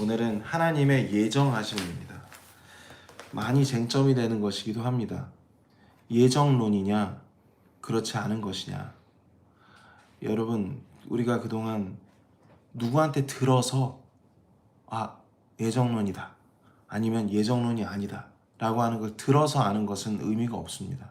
오늘은 하나님의 예정하심입니다. 많이 쟁점이 되는 것이기도 합니다. 예정론이냐, 그렇지 않은 것이냐. 여러분, 우리가 그동안 누구한테 들어서, 아, 예정론이다. 아니면 예정론이 아니다. 라고 하는 걸 들어서 아는 것은 의미가 없습니다.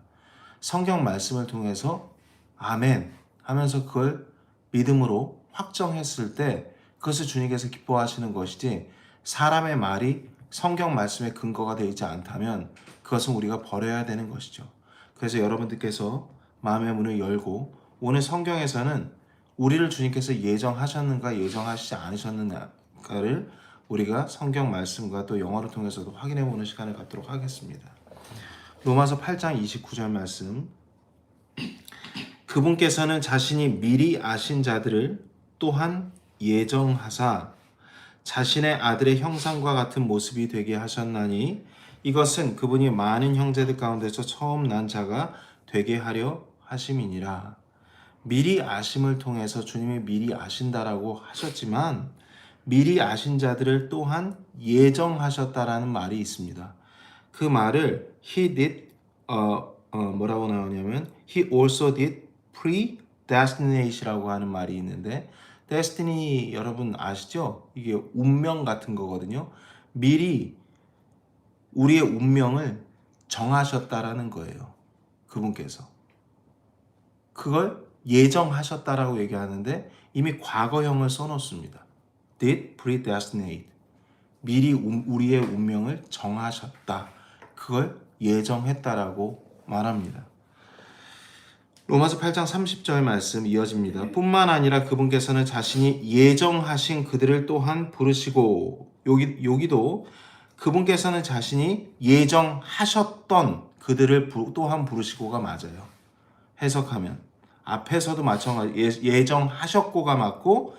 성경 말씀을 통해서 아멘 하면서 그걸 믿음으로 확정했을 때 그것을 주님께서 기뻐하시는 것이지 사람의 말이 성경 말씀의 근거가 되어 있지 않다면 그것은 우리가 버려야 되는 것이죠. 그래서 여러분들께서 마음의 문을 열고 오늘 성경에서는 우리를 주님께서 예정하셨는가 예정하시지 않으셨는가를 우리가 성경 말씀과 또 영어를 통해서도 확인해 보는 시간을 갖도록 하겠습니다. 로마서 8장 29절 말씀 그분께서는 자신이 미리 아신 자들을 또한 예정하사 자신의 아들의 형상과 같은 모습이 되게 하셨나니 이것은 그분이 많은 형제들 가운데서 처음 난 자가 되게 하려 하심이니라. 미리 아심을 통해서 주님이 미리 아신다라고 하셨지만 미리 아신 자들을 또한 예정하셨다라는 말이 있습니다. 그 말을 he did 어, 어 뭐라고 나오냐면 he also did predestinat이라고 하는 말이 있는데 destiny 여러분 아시죠? 이게 운명 같은 거거든요. 미리 우리의 운명을 정하셨다라는 거예요. 그분께서. 그걸 예정하셨다라고 얘기하는데 이미 과거형을 써놓습니다. did predestinate. 미리 운- 우리의 운명을 정하셨다. 그걸 예정했다라고 말합니다. 로마서 8장 30절 말씀 이어집니다. 뿐만 아니라 그분께서는 자신이 예정하신 그들을 또한 부르시고 여기 여기도 그분께서는 자신이 예정하셨던 그들을 부- 또한 부르시고가 맞아요. 해석하면 앞에서도 마찬가지 예- 예정하셨고가 맞고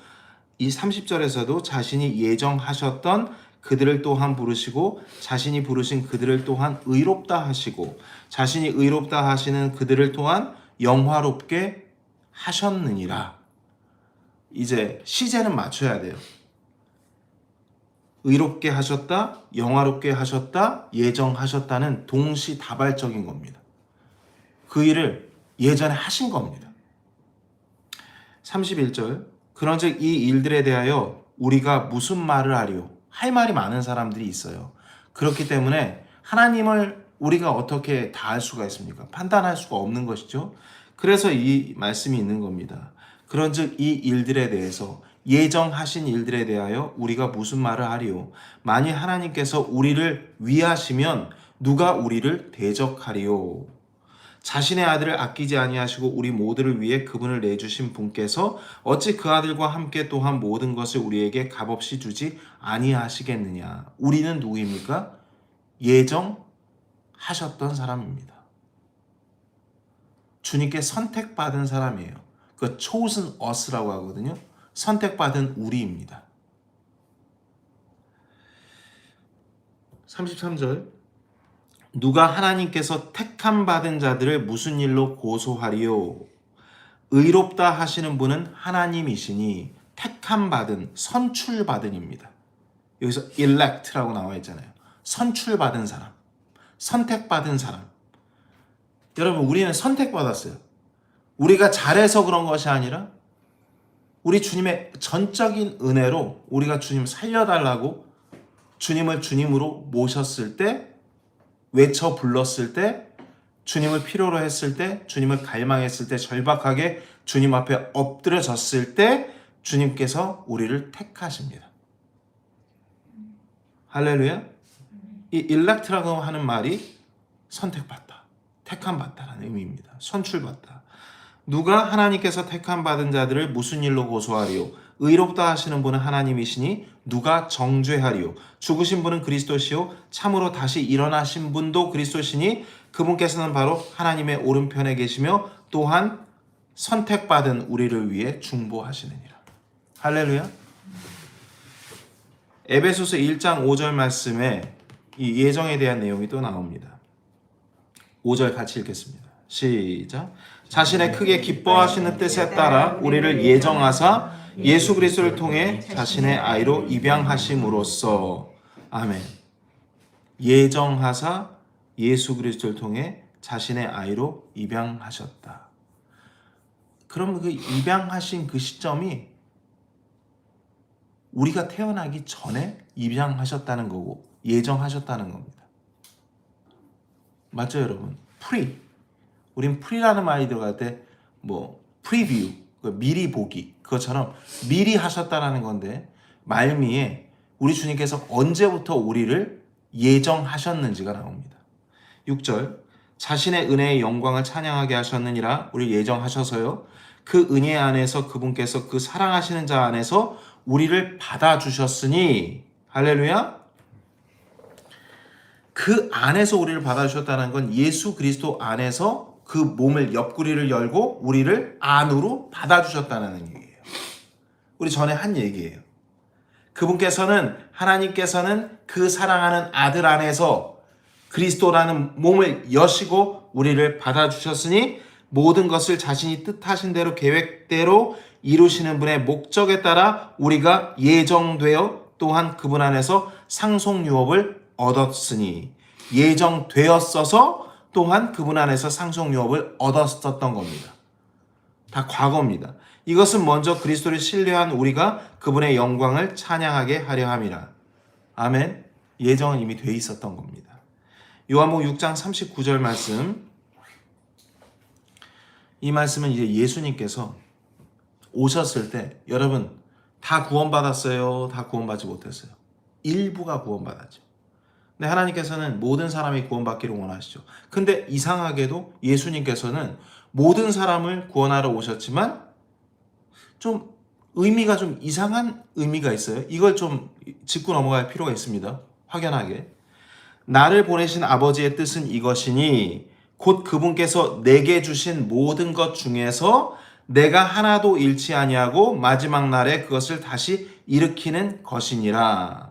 이 30절에서도 자신이 예정하셨던 그들을 또한 부르시고 자신이 부르신 그들을 또한 의롭다 하시고 자신이 의롭다 하시는 그들을 또한 영화롭게 하셨느니라. 이제 시제는 맞춰야 돼요. 의롭게 하셨다, 영화롭게 하셨다, 예정하셨다는 동시다발적인 겁니다. 그 일을 예전에 하신 겁니다. 31절 그런즉 이 일들에 대하여 우리가 무슨 말을 하리요? 할 말이 많은 사람들이 있어요. 그렇기 때문에 하나님을 우리가 어떻게 다 알 수가 있습니까? 판단할 수가 없는 것이죠. 그래서 이 말씀이 있는 겁니다. 그런즉 이 일들에 대해서 예정하신 일들에 대하여 우리가 무슨 말을 하리요? 만일 하나님께서 우리를 위하시면 누가 우리를 대적하리요? 자신의 아들을 아끼지 아니하시고 우리 모두를 위해 그분을 내주신 분께서 어찌 그 아들과 함께 또한 모든 것을 우리에게 값없이 주지 아니하시겠느냐? 우리는 누구입니까? 예정 하셨던 사람입니다. 주님께 선택받은 사람이에요. 그 chosen us라고 하거든요. 선택받은 우리입니다. 33절 누가 하나님께서 택함 받은 자들을 무슨 일로 고소하리요? 의롭다 하시는 분은 하나님이시니 택함 받은 선출 받은입니다. 여기서 elect라고 나와 있잖아요. 선출 받은 사람, 선택받은 사람. 여러분 우리는 선택받았어요. 우리가 잘해서 그런 것이 아니라 우리 주님의 전적인 은혜로 우리가 주님 살려달라고 주님을 주님으로 모셨을 때 외쳐 불렀을 때 주님을 필요로 했을 때 주님을 갈망했을 때 절박하게 주님 앞에 엎드려졌을 때 주님께서 우리를 택하십니다. 할렐루야. 이 일렉트라고 하는 말이 선택받다, 택함받다라는 의미입니다. 선출받다. 누가 하나님께서 택함 받은 자들을 무슨 일로 고소하리요? 의롭다 하시는 분은 하나님이시니 누가 정죄하리요? 죽으신 분은 그리스도시요 참으로 다시 일어나신 분도 그리스도시니 그분께서는 바로 하나님의 오른편에 계시며 또한 선택받은 우리를 위해 중보하시느니라. 할렐루야. 에베소서 1장 5절 말씀에 이 예정에 대한 내용이 또 나옵니다. 5절 같이 읽겠습니다. 시작. 자신의 크게 기뻐하시는 뜻에 따라 우리를 예정하사 예수 그리스도를 통해 자신의 아이로 입양하심으로써 아멘. 예정하사 예수 그리스도를 통해 자신의 아이로 입양하셨다. 그럼 그 입양하신 그 시점이 우리가 태어나기 전에 입양하셨다는 거고 예정하셨다는 겁니다. 맞죠, 여러분? 프리. 우린 프리라는 말이 들어갈 때 뭐 프리뷰, 그 미리 보기 그것처럼 미리 하셨다라는 건데 말미에 우리 주님께서 언제부터 우리를 예정하셨는지가 나옵니다. 6절 자신의 은혜의 영광을 찬양하게 하셨느니라 우리 예정하셔서요. 그 은혜 안에서 그분께서 그 사랑하시는 자 안에서 우리를 받아 주셨으니 할렐루야. 그 안에서 우리를 받아 주셨다는 건 예수 그리스도 안에서 그 몸을 옆구리를 열고 우리를 안으로 받아 주셨다는 얘기예요. 우리 전에 한 얘기예요. 그분께서는 하나님께서는 그 사랑하는 아들 안에서 그리스도라는 몸을 여시고 우리를 받아 주셨으니 모든 것을 자신이 뜻하신 대로 계획대로 이루시는 분의 목적에 따라 우리가 예정되어 또한 그분 안에서 상속 유업을 얻었으니 예정되었어서 또한 그분 안에서 상속 유업을 얻었었던 겁니다. 다 과거입니다. 이것은 먼저 그리스도를 신뢰한 우리가 그분의 영광을 찬양하게 하려 함이라. 아멘. 예정은 이미 돼 있었던 겁니다. 요한복음 6장 39절 말씀. 이 말씀은 이제 예수님께서 오셨을 때 여러분 다 구원받았어요? 다 구원받지 못했어요? 일부가 구원받았죠. 근데 하나님께서는 모든 사람이 구원받기를 원하시죠. 근데 이상하게도 예수님께서는 모든 사람을 구원하러 오셨지만 좀 의미가 좀 이상한 의미가 있어요. 이걸 좀 짚고 넘어갈 필요가 있습니다. 확연하게. 나를 보내신 아버지의 뜻은 이것이니 곧 그분께서 내게 주신 모든 것 중에서 내가 하나도 잃지 아니하고 마지막 날에 그것을 다시 일으키는 것이니라.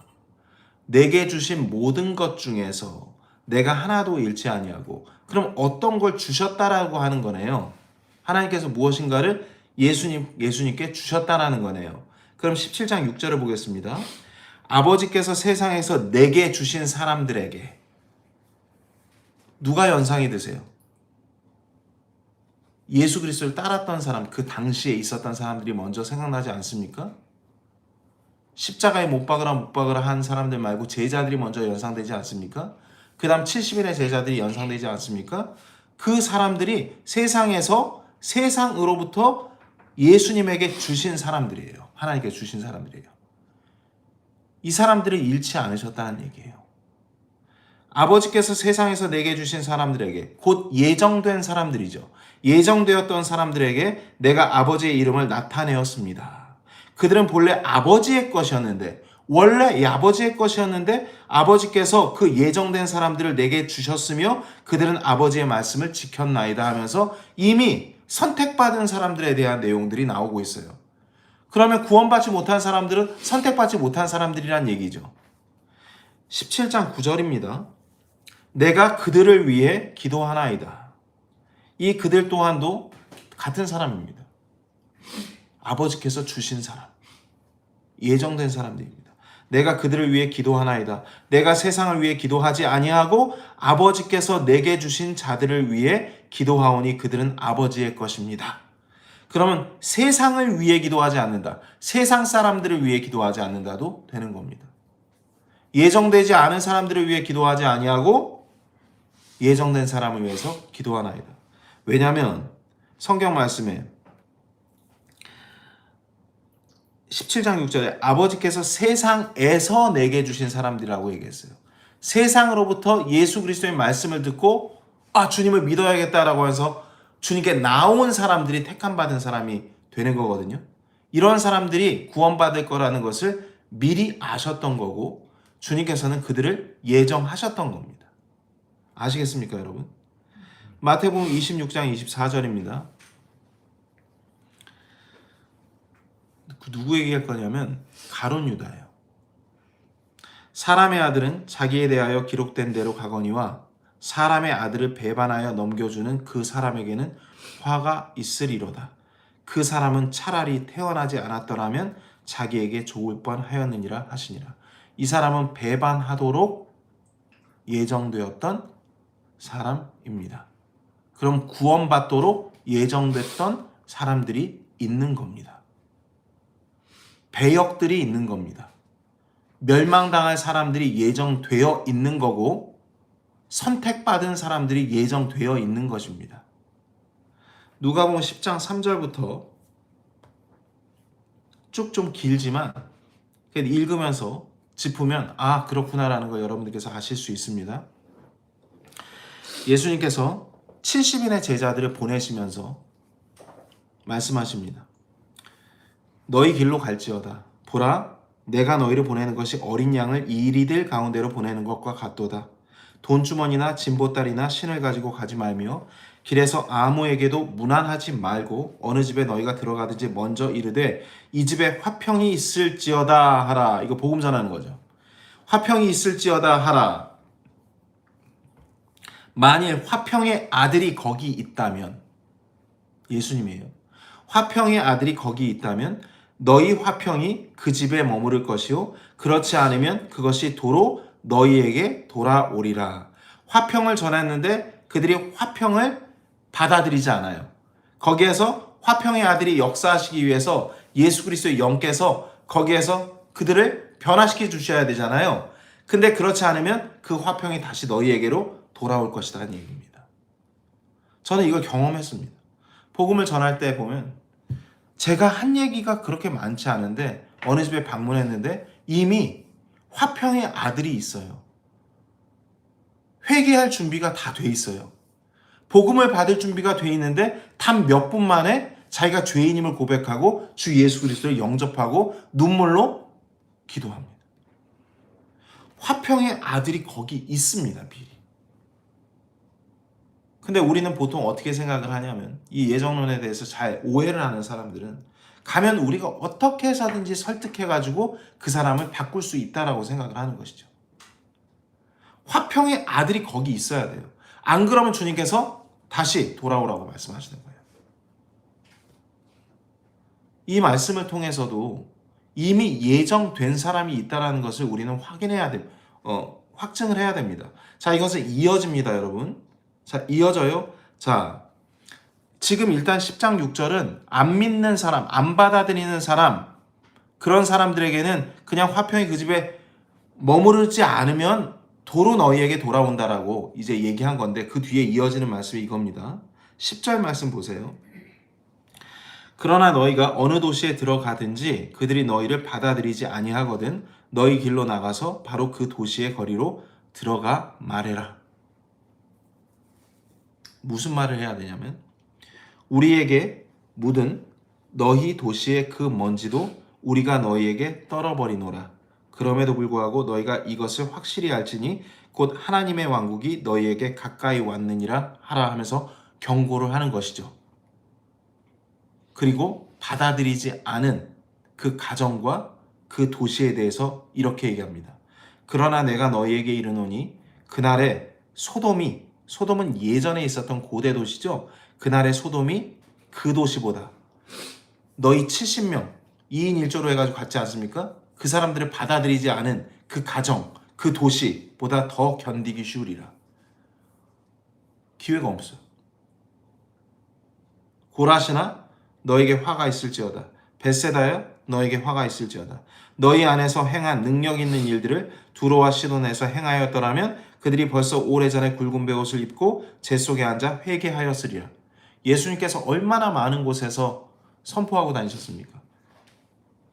내게 주신 모든 것 중에서 내가 하나도 잃지 아니하고 그럼 어떤 걸 주셨다라고 하는 거네요. 하나님께서 무엇인가를 예수님 예수님께 주셨다라는 거네요. 그럼 17장 6절을 보겠습니다. 아버지께서 세상에서 내게 주신 사람들에게 누가 연상이 드세요? 예수 그리스도를 따랐던 사람, 그 당시에 있었던 사람들이 먼저 생각나지 않습니까? 십자가에 못 박으라 못 박으라 한 사람들 말고 제자들이 먼저 연상되지 않습니까? 그 다음 70인의 제자들이 연상되지 않습니까? 그 사람들이 세상에서 세상으로부터 예수님에게 주신 사람들이에요. 하나님께 주신 사람들이에요. 이 사람들을 잃지 않으셨다는 얘기예요. 아버지께서 세상에서 내게 주신 사람들에게 곧 예정된 사람들이죠. 예정되었던 사람들에게 내가 아버지의 이름을 나타내었습니다. 그들은 본래 아버지의 것이었는데 원래 이 아버지의 것이었는데 아버지께서 그 예정된 사람들을 내게 주셨으며 그들은 아버지의 말씀을 지켰나이다 하면서 이미 선택받은 사람들에 대한 내용들이 나오고 있어요. 그러면 구원받지 못한 사람들은 선택받지 못한 사람들이란 얘기죠. 17장 9절입니다. 내가 그들을 위해 기도하나이다. 이 그들 또한도 같은 사람입니다. 아버지께서 주신 사람. 예정된 사람들입니다. 내가 그들을 위해 기도하나이다. 내가 세상을 위해 기도하지 아니하고 아버지께서 내게 주신 자들을 위해 기도하오니 그들은 아버지의 것입니다. 그러면 세상을 위해 기도하지 않는다. 세상 사람들을 위해 기도하지 않는다도 되는 겁니다. 예정되지 않은 사람들을 위해 기도하지 아니하고 예정된 사람을 위해서 기도하나이다. 왜냐하면 성경 말씀에 17장 6절에 아버지께서 세상에서 내게 주신 사람들이라고 얘기했어요. 세상으로부터 예수 그리스도의 말씀을 듣고 아 주님을 믿어야겠다라고 해서 주님께 나온 사람들이 택함 받은 사람이 되는 거거든요. 이런 사람들이 구원받을 거라는 것을 미리 아셨던 거고 주님께서는 그들을 예정하셨던 겁니다. 아시겠습니까, 여러분? 마태복음 26장 24절입니다. 누구 얘기할 거냐면 가론 유다예요. 사람의 아들은 자기에 대하여 기록된 대로 가거니와 사람의 아들을 배반하여 넘겨주는 그 사람에게는 화가 있으리로다. 그 사람은 차라리 태어나지 않았더라면 자기에게 좋을 뻔하였느니라 하시니라. 이 사람은 배반하도록 예정되었던 사람입니다. 그럼 구원받도록 예정됐던 사람들이 있는 겁니다. 배역들이 있는 겁니다. 멸망당할 사람들이 예정되어 있는 거고 선택받은 사람들이 예정되어 있는 것입니다. 누가복음 10장 3절부터 쭉 좀 길지만 읽으면서 짚으면 아 그렇구나라는 거 여러분들께서 아실 수 있습니다. 예수님께서 70인의 제자들을 보내시면서 말씀하십니다. 너희 길로 갈지어다. 보라, 내가 너희를 보내는 것이 어린 양을 이리들 가운데로 보내는 것과 같도다. 돈주머니나 진보다리나 신을 가지고 가지 말며 길에서 아무에게도 무난하지 말고 어느 집에 너희가 들어가든지 먼저 이르되 이 집에 화평이 있을지어다 하라. 이거 복음 전하는 거죠. 화평이 있을지어다 하라. 만일 화평의 아들이 거기 있다면 예수님이에요. 화평의 아들이 거기 있다면 너희 화평이 그 집에 머무를 것이요 그렇지 않으면 그것이 도로 너희에게 돌아오리라. 화평을 전했는데 그들이 화평을 받아들이지 않아요. 거기에서 화평의 아들이 역사하시기 위해서 예수 그리스도의 영께서 거기에서 그들을 변화시켜 주셔야 되잖아요. 근데 그렇지 않으면 그 화평이 다시 너희에게로 돌아올 것이라는 얘기입니다. 저는 이걸 경험했습니다. 복음을 전할 때 보면 제가 한 얘기가 그렇게 많지 않은데 어느 집에 방문했는데 이미 화평의 아들이 있어요. 회개할 준비가 다 돼 있어요. 복음을 받을 준비가 돼 있는데 단 몇 분 만에 자기가 죄인임을 고백하고 주 예수 그리스도를 영접하고 눈물로 기도합니다. 화평의 아들이 거기 있습니다, 미리. 근데 우리는 보통 어떻게 생각을 하냐면 이 예정론에 대해서 잘 오해를 하는 사람들은 가면 우리가 어떻게 해서든지 설득해가지고 그 사람을 바꿀 수 있다라고 생각을 하는 것이죠. 화평의 아들이 거기 있어야 돼요. 안 그러면 주님께서 다시 돌아오라고 말씀하시는 거예요. 이 말씀을 통해서도 이미 예정된 사람이 있다라는 것을 우리는 확인해야 돼, 어, 확증을 해야 됩니다. 자, 이것은 이어집니다, 여러분. 자, 이어져요. 자, 지금 일단 10장 6절은 안 믿는 사람, 안 받아들이는 사람, 그런 사람들에게는 그냥 화평이 그 집에 머무르지 않으면 도로 너희에게 돌아온다라고 이제 얘기한 건데 그 뒤에 이어지는 말씀이 이겁니다. 10절 말씀 보세요. 그러나 너희가 어느 도시에 들어가든지 그들이 너희를 받아들이지 아니하거든 너희 길로 나가서 바로 그 도시의 거리로 들어가 말해라. 무슨 말을 해야 되냐면 우리에게 묻은 너희 도시의 그 먼지도 우리가 너희에게 떨어버리노라. 그럼에도 불구하고 너희가 이것을 확실히 알지니 곧 하나님의 왕국이 너희에게 가까이 왔느니라 하라 하면서 경고를 하는 것이죠. 그리고 받아들이지 않은 그 가정과 그 도시에 대해서 이렇게 얘기합니다. 그러나 내가 너희에게 이르노니 그날에 소돔이 소돔은 예전에 있었던 고대 도시죠. 그날의 소돔이 그 도시보다 너희 70명 2인 1조로 해가지고 갔지 않습니까? 그 사람들을 받아들이지 않은 그 가정, 그 도시보다 더 견디기 쉬우리라. 기회가 없어요. 고라시나 너에게 화가 있을지어다. 베세다야 너에게 화가 있을지어다. 너희 안에서 행한 능력 있는 일들을 두로와 시돈에서 행하였더라면 그들이 벌써 오래전에 굵은 베옷을 입고 제 속에 앉아 회개하였으리라. 예수님께서 얼마나 많은 곳에서 선포하고 다니셨습니까?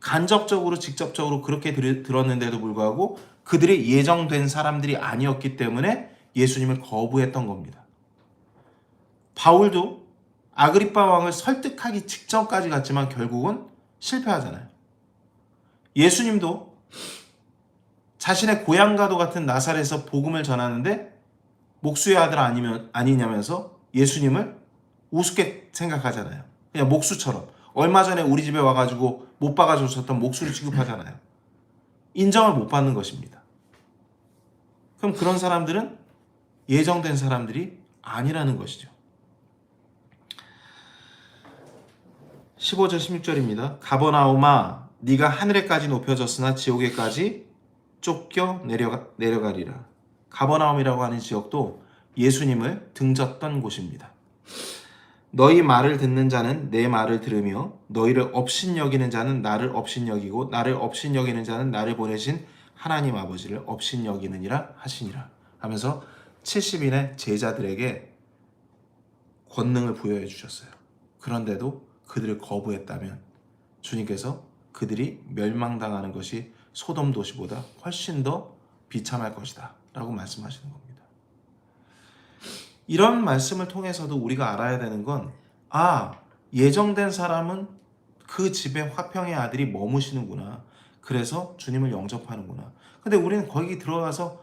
간접적으로 직접적으로 그렇게 들었는데도 불구하고 그들의 예정된 사람들이 아니었기 때문에 예수님을 거부했던 겁니다. 바울도 아그리파 왕을 설득하기 직전까지 갔지만 결국은 실패하잖아요. 예수님도 자신의 고향과도 같은 나사렛에서 복음을 전하는데 목수의 아들 아니면 아니냐면서 예수님을 우습게 생각하잖아요. 그냥 목수처럼 얼마 전에 우리 집에 와가지고 못 박아줬었던 목수를 취급하잖아요. 인정을 못 받는 것입니다. 그럼 그런 사람들은 예정된 사람들이 아니라는 것이죠. 15절 16절입니다. 가버나움아 네가 하늘에까지 높여졌으나 지옥에까지 쫓겨 내려가, 내려가리라. 가버나움이라고 하는 지역도 예수님을 등졌던 곳입니다. 너희 말을 듣는 자는 내 말을 들으며 너희를 업신여기는 자는 나를 업신여기고 나를 업신여기는 자는 나를 보내신 하나님 아버지를 업신여기느니라 하시니라 하면서 70인의 제자들에게 권능을 부여해 주셨어요. 그런데도 그들을 거부했다면 주님께서 그들이 멸망당하는 것이 소돔 도시보다 훨씬 더 비참할 것이다 라고 말씀하시는 겁니다. 이런 말씀을 통해서도 우리가 알아야 되는 건, 아, 예정된 사람은 그 집에 화평의 아들이 머무시는구나. 그래서 주님을 영접하는구나. 근데 우리는 거기 들어가서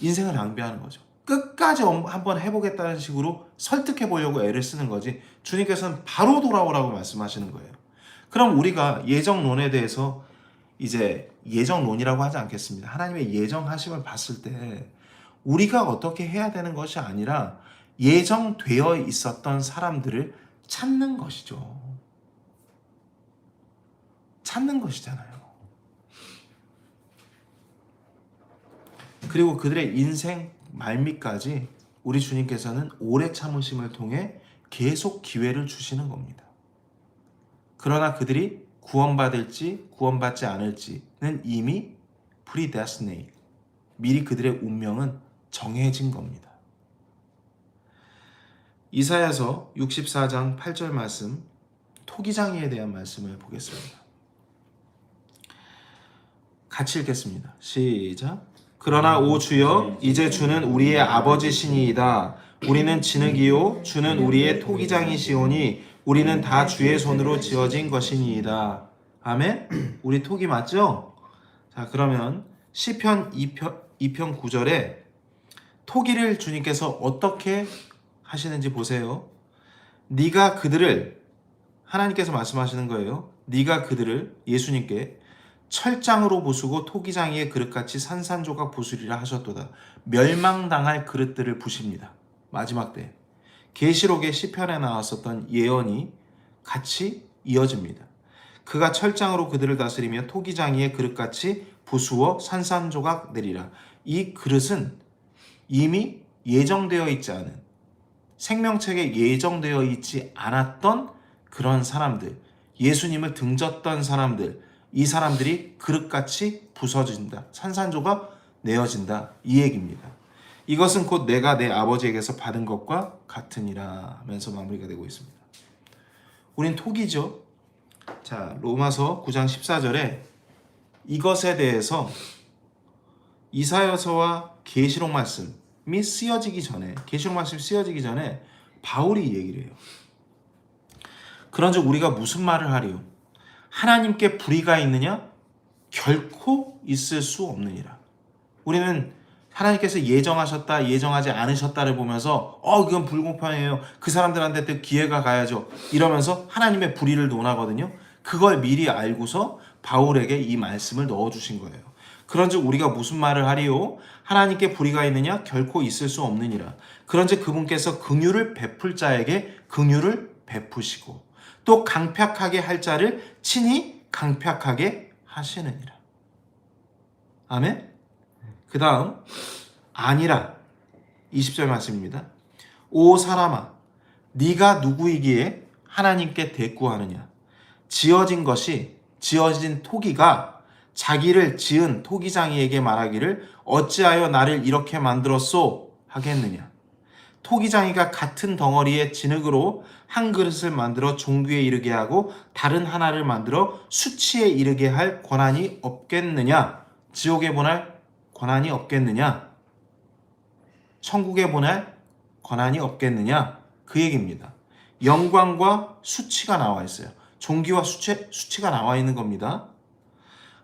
인생을 낭비하는 거죠. 끝까지 엄- 한번 해보겠다는 식으로 설득해 보려고 애를 쓰는 거지. 주님께서는 바로 돌아오라고 말씀하시는 거예요. 그럼 우리가 예정론에 대해서 이제 예정론이라고 하지 않겠습니다. 하나님의 예정하심을 봤을 때 우리가 어떻게 해야 되는 것이 아니라 예정되어 있었던 사람들을 찾는 것이죠. 찾는 것이잖아요. 그리고 그들의 인생 말미까지 우리 주님께서는 오래 참으심을 통해 계속 기회를 주시는 겁니다. 그러나 그들이 구원받을지 구원받지 않을지는 이미 프리데스네이 미리 그들의 운명은 정해진 겁니다. 이사야서 64장 8절 말씀 토기장이에 대한 말씀을 보겠습니다. 같이 읽겠습니다. 시작. 그러나 오 주여 이제 주는 우리의 아버지시니이다. 우리는 진흙이요 주는 우리의 토기장이시오니 우리는 다 주의 손으로 지어진 것이니이다. 아멘. 우리 토기 맞죠? 자 그러면 시편 2편 2편 9절에 토기를 주님께서 어떻게 하시는지 보세요. 네가 그들을 하나님께서 말씀하시는 거예요. 네가 그들을 예수님께 철장으로 부수고 토기장이의 그릇같이 산산조각 부수리라 하셨도다. 멸망당할 그릇들을 부십니다. 마지막 때 계시록의 시편에 나왔었던 예언이 같이 이어집니다. 그가 철장으로 그들을 다스리며 토기장이의 그릇같이 부수어 산산조각 내리라. 이 그릇은 이미 예정되어 있지 않은 생명책에 예정되어 있지 않았던 그런 사람들, 예수님을 등졌던 사람들, 이 사람들이 그릇같이 부서진다. 산산조각 내어진다. 이 얘기입니다. 이것은 곧 내가 내 아버지에게서 받은 것과 같으니라 하면서 마무리가 되고 있습니다. 우린 톡이죠. 자, 로마서 9장 14절에 이것에 대해서 이사여서와 계시록 말씀이 쓰여지기 전에 계시록 말씀 쓰여지기 전에 바울이 얘기를 해요. 그런즉 우리가 무슨 말을 하리요? 하나님께 불의가 있느냐? 결코 있을 수 없느니라. 우리는 하나님께서 예정하셨다, 예정하지 않으셨다를 보면서 어, 그건 불공평해요. 그 사람들한테 또 기회가 가야죠. 이러면서 하나님의 불의를 논하거든요. 그걸 미리 알고서 바울에게 이 말씀을 넣어 주신 거예요. 그런즉 우리가 무슨 말을 하리요? 하나님께 불의가 있느냐? 결코 있을 수 없느니라. 그런즉 그분께서 긍휼을 베풀 자에게 긍휼을 베푸시고 또 강팍하게 할 자를 친히 강팍하게 하시느니라. 아멘. 그 다음 아니라 20절 말씀입니다. 오 사람아 네가 누구이기에 하나님께 대꾸하느냐? 지어진 것이 지어진 토기가 자기를 지은 토기장이에게 말하기를 어찌하여 나를 이렇게 만들었소? 하겠느냐? 토기장이가 같은 덩어리의 진흙으로 한 그릇을 만들어 종귀에 이르게 하고 다른 하나를 만들어 수치에 이르게 할 권한이 없겠느냐? 지옥에 보낼 권한이 없겠느냐? 천국에 보낼 권한이 없겠느냐? 그 얘기입니다. 영광과 수치가 나와 있어요. 종기와 수치, 수치가 나와 있는 겁니다.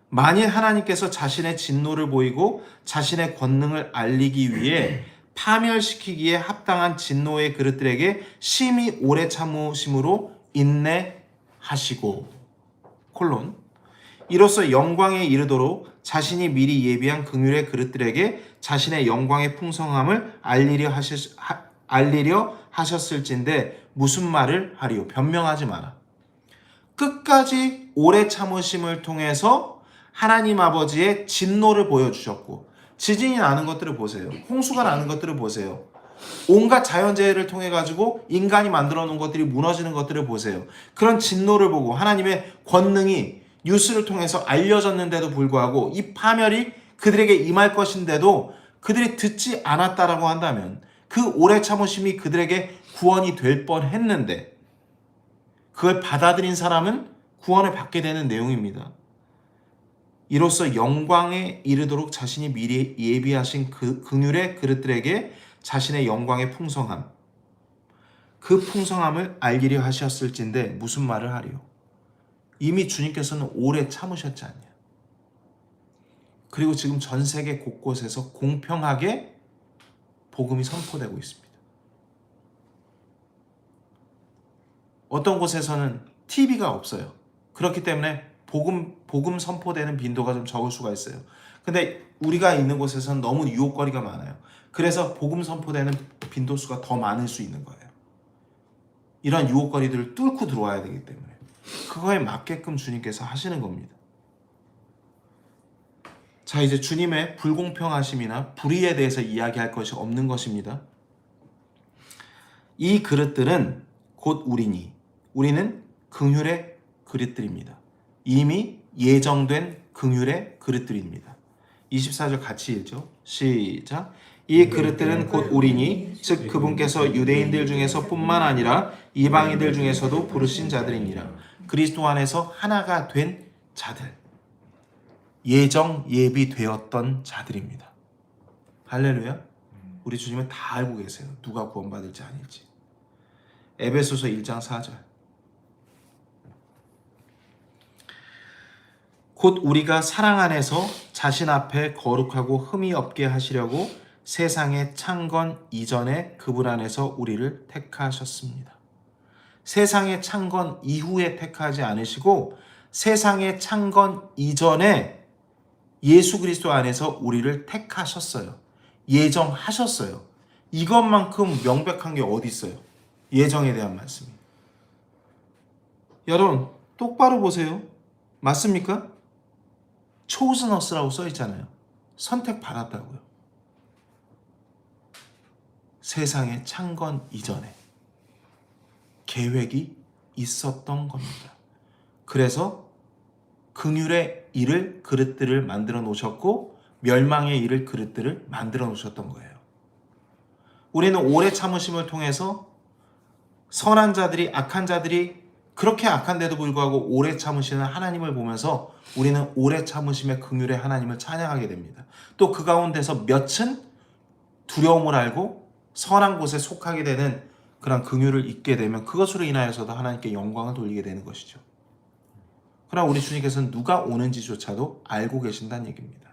만일 하나님께서 자신의 진노를 보이고 자신의 권능을 알리기 위해 파멸시키기에 합당한 진노의 그릇들에게 심히 오래 참으심으로 인내하시고 콜론 이로써 영광에 이르도록 자신이 미리 예비한 긍휼의 그릇들에게 자신의 영광의 풍성함을 알리려 하셨 하, 알리려 하셨을진데 무슨 말을 하리요 변명하지 마라 끝까지 오래 참으심을 통해서 하나님 아버지의 진노를 보여주셨고 지진이 나는 것들을 보세요. 홍수가 나는 것들을 보세요. 온갖 자연재해를 통해 가지고 인간이 만들어 놓은 것들이 무너지는 것들을 보세요. 그런 진노를 보고 하나님의 권능이 뉴스를 통해서 알려졌는데도 불구하고 이 파멸이 그들에게 임할 것인데도 그들이 듣지 않았다라고 한다면 그 오래 참으심이 그들에게 구원이 될 뻔했는데 그걸 받아들인 사람은 구원을 받게 되는 내용입니다. 이로써 영광에 이르도록 자신이 미리 예비하신 그 긍휼의 그릇들에게 자신의 영광의 풍성함 그 풍성함을 알기려 하셨을진데 무슨 말을 하리요 이미 주님께서는 오래 참으셨지 않냐 그리고 지금 전 세계 곳곳에서 공평하게 복음이 선포되고 있습니다. 어떤 곳에서는 TV가 없어요. 그렇기 때문에 복음 복음 선포되는 빈도가 좀 적을 수가 있어요. 근데 우리가 있는 곳에서는 너무 유혹거리가 많아요. 그래서 복음 선포되는 빈도수가 더 많을 수 있는 거예요. 이런 유혹거리들을 뚫고 들어와야 되기 때문에 그거에 맞게끔 주님께서 하시는 겁니다. 자, 이제 주님의 불공평하심이나 불의에 대해서 이야기할 것이 없는 것입니다. 이 그릇들은 곧 우리니 우리는 긍휼의 그릇들입니다. 이미 예정된 긍휼의 그릇들입니다. 24절 같이 읽죠. 시작. 이 그릇들은 곧 우리니 즉 그분께서 유대인들 중에서 뿐만 아니라 이방인들 중에서도 부르신 자들이니라. 그리스도 안에서 하나가 된 자들. 예정 예비되었던 자들입니다. 할렐루야. 우리 주님은 다 알고 계세요. 누가 구원받을지 아닐지. 에베소서 1장 4절. 곧 우리가 사랑 안에서 자신 앞에 거룩하고 흠이 없게 하시려고 세상의 창건 이전에 그분 안에서 우리를 택하셨습니다. 세상의 창건 이후에 택하지 않으시고 세상의 창건 이전에 예수 그리스도 안에서 우리를 택하셨어요. 예정하셨어요. 이것만큼 명백한 게 어디 있어요? 예정에 대한 말씀이. 여러분 똑바로 보세요. 맞습니까? us라고 써 있잖아요. 선택받았다고요. 세상의 창건 이전에 계획이 있었던 겁니다. 그래서 긍휼의 일을 그릇들을 만들어 놓으셨고 멸망의 일을 그릇들을 만들어 놓으셨던 거예요. 우리는 오래 참으심을 통해서 선한 자들이 악한 자들이 그렇게 악한데도 불구하고 오래 참으시는 하나님을 보면서 우리는 오래 참으심의 긍휼의 하나님을 찬양하게 됩니다. 또 그 가운데서 몇은 두려움을 알고 선한 곳에 속하게 되는 그런 긍휼을 잊게 되면 그것으로 인하여서도 하나님께 영광을 돌리게 되는 것이죠. 그러나 우리 주님께서는 누가 오는지조차도 알고 계신다는 얘기입니다.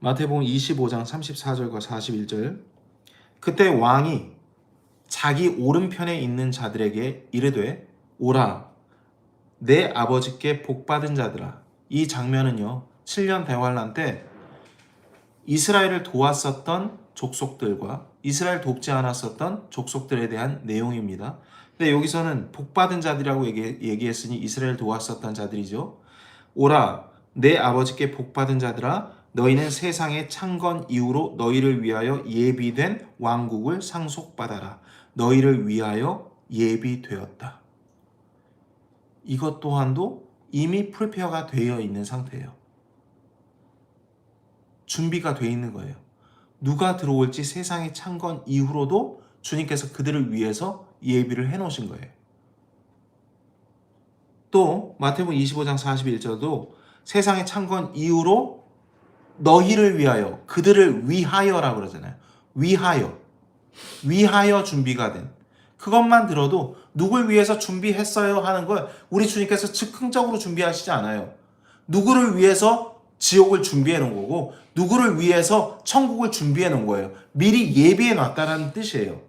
마태복음 25장 34절과 41절 그때 왕이 자기 오른편에 있는 자들에게 이르되 오라 내 아버지께 복 받은 자들아 이 장면은요 7년 대환란 때 이스라엘을 도왔었던 족속들과 이스라엘 돕지 않았었던 족속들에 대한 내용입니다. 근데 여기서는 복 받은 자들이라고 얘기, 했으니 이스라엘 도왔었던 자들이죠. 오라 내 아버지께 복 받은 자들아 너희는 세상의 창건 이후로 너희를 위하여 예비된 왕국을 상속받아라. 너희를 위하여 예비되었다. 이것 또한도 이미 풀페어가 되어 있는 상태예요. 준비가 되어 있는 거예요. 누가 들어올지 세상의 창건 이후로도 주님께서 그들을 위해서 예비를 해 놓으신 거예요. 또 마태복음 25장 41절도 세상의 창건 이후로 너희를 위하여 그들을 위하여라고 그러잖아요. 위하여 위하여 준비가 된 그것만 들어도 누굴 위해서 준비했어요 하는 걸 우리 주님께서 즉흥적으로 준비하시지 않아요. 누구를 위해서 지옥을 준비해 놓은 거고 누구를 위해서 천국을 준비해 놓은 거예요. 미리 예비해 놨다는 뜻이에요.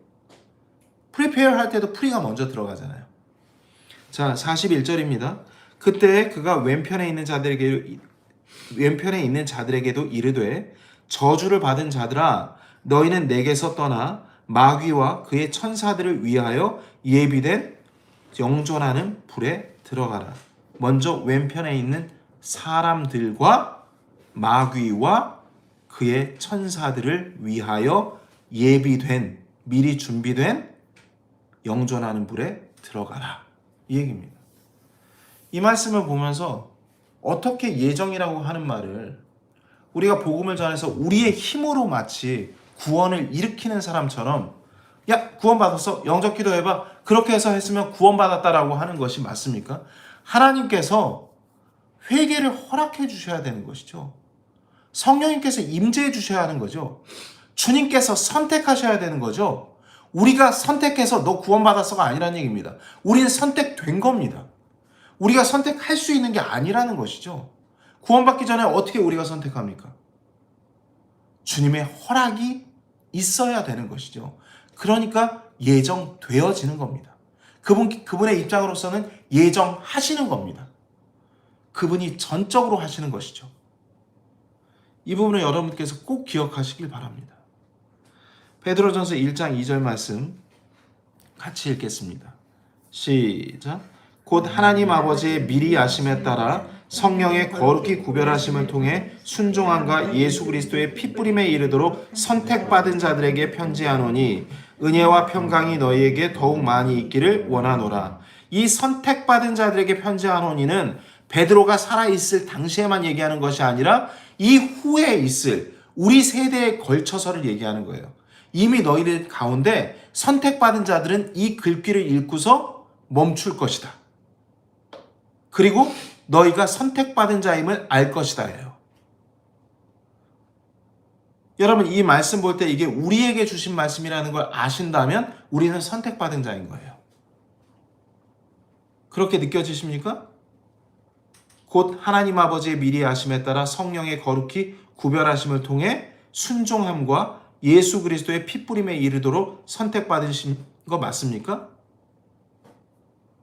프리페어 할 때도 프리가 먼저 들어가잖아요. 자, 41절입니다. 그때 그가 왼편에 있는 자들에게 왼편에 있는 자들에게도 이르되 저주를 받은 자들아 너희는 내게서 떠나 마귀와 그의 천사들을 위하여 예비된 영존하는 불에 들어가라. 먼저 왼편에 있는 사람들과 마귀와 그의 천사들을 위하여 예비된 미리 준비된 영존하는 불에 들어가라. 이 얘기입니다. 이 말씀을 보면서 어떻게 예정이라고 하는 말을 우리가 복음을 전해서 우리의 힘으로 마치 구원을 일으키는 사람처럼 야 구원 받았어 영접 기도해봐 그렇게 해서 했으면 구원 받았다라고 하는 것이 맞습니까? 하나님께서 회개를 허락해 주셔야 되는 것이죠. 성령님께서 임재해 주셔야 하는 거죠. 주님께서 선택하셔야 되는 거죠. 우리가 선택해서 너 구원받았어가 아니라는 얘기입니다. 우리는 선택된 겁니다. 우리가 선택할 수 있는 게 아니라는 것이죠. 구원받기 전에 어떻게 우리가 선택합니까? 주님의 허락이 있어야 되는 것이죠. 그러니까 예정되어지는 겁니다. 그분, 그분의 입장으로서는 예정하시는 겁니다. 그분이 전적으로 하시는 것이죠. 이 부분을 여러분께서 꼭 기억하시길 바랍니다. 베드로전서 1장 2절 말씀 같이 읽겠습니다. 시작. 곧 하나님 아버지의 미리 아심에 따라 성령의 거룩히 구별하심을 통해 순종함과 예수 그리스도의 피뿌림에 이르도록 선택받은 자들에게 편지하노니 은혜와 평강이 너희에게 더욱 많이 있기를 원하노라. 이 선택받은 자들에게 편지하노니는 베드로가 살아 있을 당시에만 얘기하는 것이 아니라 이 후에 있을 우리 세대에 걸쳐서를 얘기하는 거예요. 이미 너희들 가운데 선택받은 자들은 이 글귀를 읽고서 멈출 것이다. 그리고 너희가 선택받은 자임을 알 것이다 예요. 여러분 이 말씀 볼 때 이게 우리에게 주신 말씀이라는 걸 아신다면 우리는 선택받은 자인 거예요. 그렇게 느껴지십니까? 곧 하나님 아버지의 미리 아심에 따라 성령의 거룩히 구별하심을 통해 순종함과 예수 그리스도의 피뿌림에 이르도록 선택받으신 거 맞습니까?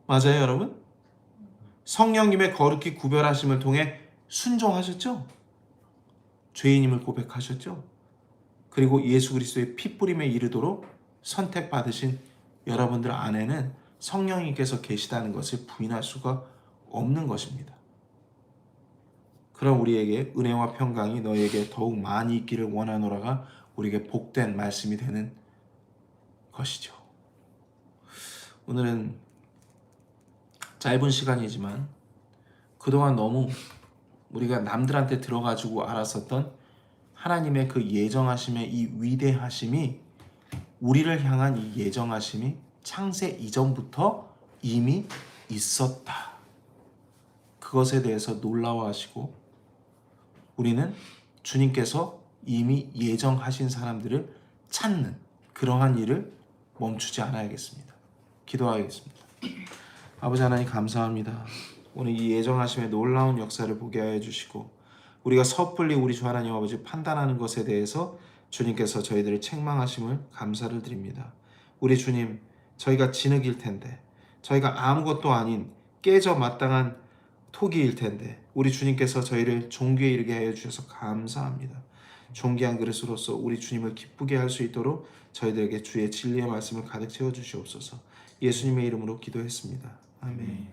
맞아요, 여러분? 성령님의 거룩히 구별하심을 통해 순종하셨죠? 죄인임을 고백하셨죠? 그리고 예수 그리스도의 피뿌림에 이르도록 선택받으신 여러분들 안에는 성령님께서 계시다는 것을 부인할 수가 없는 것입니다. 그럼 우리에게 은혜와 평강이 너에게 더욱 많이 있기를 원하노라가 우리에게 복된 말씀이 되는 것이죠. 오늘은 짧은 시간이지만 그동안 너무 우리가 남들한테 들어가지고 알았었던 하나님의 그 예정하심의 이 위대하심이 우리를 향한 이 예정하심이 창세 이전부터 이미 있었다. 그것에 대해서 놀라워하시고 우리는 주님께서 이미 예정하신 사람들을 찾는 그러한 일을 멈추지 않아야겠습니다. 기도하겠습니다. 아버지 하나님 감사합니다. 오늘 이 예정하심의 놀라운 역사를 보게 하여 주시고 우리가 섣불리 우리 주 하나님 아버지 판단하는 것에 대해서 주님께서 저희들을 책망하심을 감사를 드립니다. 우리 주님 저희가 진흙일 텐데 저희가 아무것도 아닌 깨져 마땅한 토기일 텐데 우리 주님께서 저희를 종교에 이르게 하여 주셔서 감사합니다. 존귀한 그릇으로서 우리 주님을 기쁘게 할 수 있도록 저희들에게 주의 진리의 말씀을 가득 채워 주시옵소서. 예수님의 이름으로 기도했습니다. 아멘.